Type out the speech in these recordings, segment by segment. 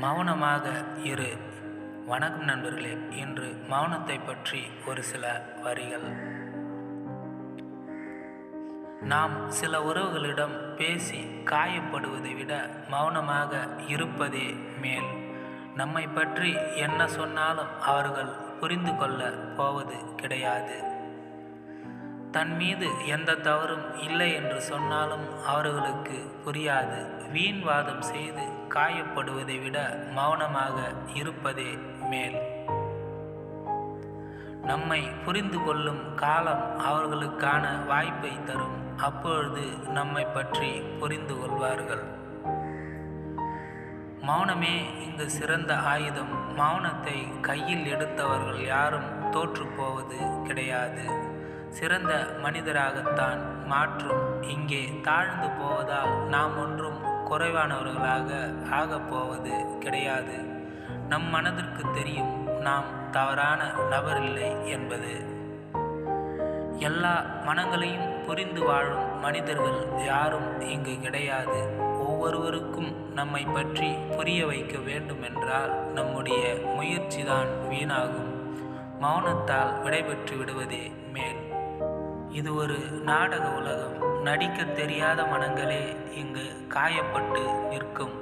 மௌனமாக இரு. வணக்கம் நண்பர்களே. இன்று மௌனத்தை பற்றி ஒரு சில வரிகள். நாம் சில உறவுகளிடம் பேசி காயப்படுவதை விட மௌனமாக இருப்பதே மேல். நம்மை பற்றி என்ன சொன்னாலும் அவர்கள் புரிந்து கொள்ள போவது கிடையாது. தன் மீது எந்த தவறும் இல்லை என்று சொன்னாலும் அவர்களுக்கு புரியாது. வீண் வாதம் செய்து காயப்படுவதை விட மௌனமாக இருப்பதே மேல். நம்மை புரிந்து கொள்ளும் காலம் அவர்களுக்கான வாய்ப்பை தரும். அப்பொழுது நம்மை பற்றி புரிந்து கொள்வார்கள். மௌனமே இங்கு சிறந்த ஆயுதம். மௌனத்தை கையில் எடுத்தவர்கள் யாரும் தோற்றுப்போவது கிடையாது. சிறந்த மனிதராகத்தான் மாற்றும். இங்கே தாழ்ந்து போவதால் நாம் ஒன்றும் குறைவானவர்களாக ஆகப் போவது கிடையாது. நம் மனதிற்கு தெரியும் நாம் தவறான நபரில்லை என்பது. எல்லா மனங்களையும் புரிந்து வாழும் மனிதர்கள் யாரும் இங்கு கிடையாது. ஒவ்வொருவருக்கும் நம்மை பற்றி புரிய வைக்க வேண்டுமென்றால் நம்முடைய முயற்சிதான் வீணாகும். மௌனத்தால் விடைபெற்று விடுவதே மேல். இது ஒரு நாடக உலகம். நடிக்க தெரியாத மனங்களே இங்கு காயப்பட்டு நிற்கும்.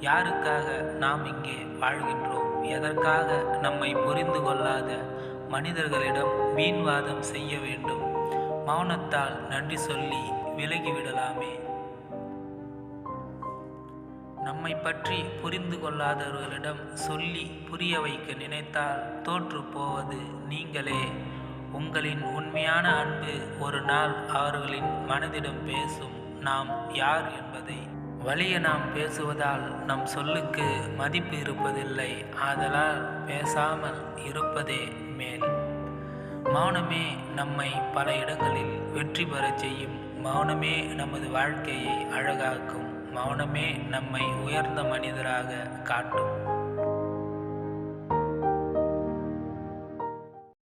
யாருக்காக நாம் இங்கே வாழ்கின்றோம்? எதற்காக நம்மை புரிந்து கொள்ளாத மனிதர்களிடம் வீண்வாதம் செய்ய வேண்டும்? மௌனத்தால் நன்றி சொல்லி விலகிவிடலாமே. நம்மை பற்றி புரிந்து கொள்ளாதவர்களிடம் சொல்லி புரிய வைக்க நினைத்தால் தோற்று போவது நீங்களே. உங்களின் உண்மையான அன்பு ஒரு நாள் அவர்களின் மனதிடம் பேசும் நாம் யார் என்பதை. வழியை நாம் பேசுவதால் நம் சொல்லுக்கு மதிப்பு இருப்பதில்லை ஆதலால் பேசாமல் இருப்பதே மேல். மௌனமே நம்மை பல இடங்களில் வெற்றி பெறச் செய்யும். மௌனமே நமது வாழ்க்கையை அழகாக்கும். மௌனமே நம்மை உயர்ந்த மனிதராக காட்டும்.